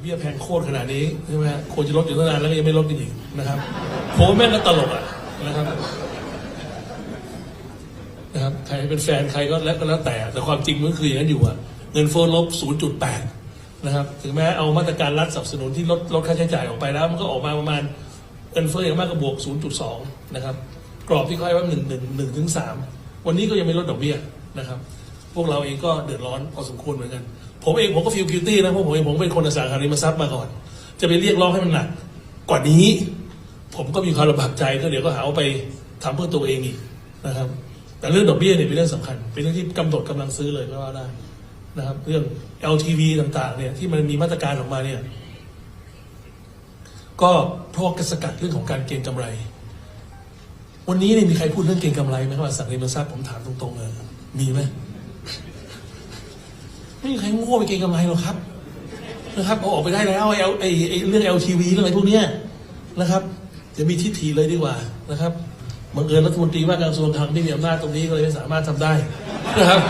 เบี้ยแพงโคตรขนาดนี้ใช่ไหมฮะควรจะลดอยู่ตั้งนานแล้วก็ยังไม่ลดกันอีกนะครับผมว่าแม่งก็ตลกอะนะครับนะครับใครเป็นแฟนใครก็แล้วก็แล้วแต่ แต่ความจริงมันคืออย่างนั้นอยู่อะเงินเฟ้อลบ 0.8 นะครับ ถึงแม้เอามาตรการรัฐสนับสนุนที่ลดลดค่าใช้จ่ายออกไปแล้ว มันก็ออกมาประมาณเงินเฟ้ออย่างมากก็บวก 0.2 นะครับ กรอบที่เขาให้ว่า1 1 1ถึง3วันนี้ก็ยังไม่ลดดอกเบี้ยนะครับ วกเราเองก็เดือดร้อนพอสมควรเหมือนกัน ผมเองผมก็ฟีลกิลตี้นะเพราะผมเองผมเป็นคนอสังหาริมทรัพย์มาก่อน จะไปเรียกร้องให้มันหนักกว่านี้ ผมก็มีความลำบากใจก็เดี๋ยวก็หาว่าไปทำเพื่อตัวเองอีกนะครับ แต่เรื่องดอกเบี้ยเนี่ยเป็นเรื่องสำคัญ เป็นเรื่องที่กำหนดกำลังซื้อเลยก็ว่าได้นะครับ เรื่อง LTV ต่างๆ เนี่ยที่มันมีมาตรการออกมาเนี่ย ก็เพราะกสกัดเรื่องของการเก็งกำไร วันนี้เนี่ยมีใครพูดเรื่องเก็งกำไรไหมครับสังหาริมทรัพผมถามตรงๆเลยมีไหม ไม่มีใครโง่ไปเก่งกำไรหรอกครับ นะครับเอาออกไปได้แล้วไอ้ไอ้ไอ้เรื่อง LTV เรื่องอะไรพวกเนี้ยนะครับจะมีทิฏฐิเลยดีกว่านะครับบังเอิญรัฐมนตรีว่าการกระทรวงคลังที่มีอำนาจตรงนี้ก็เลยไม่สามารถทำได้นะครับ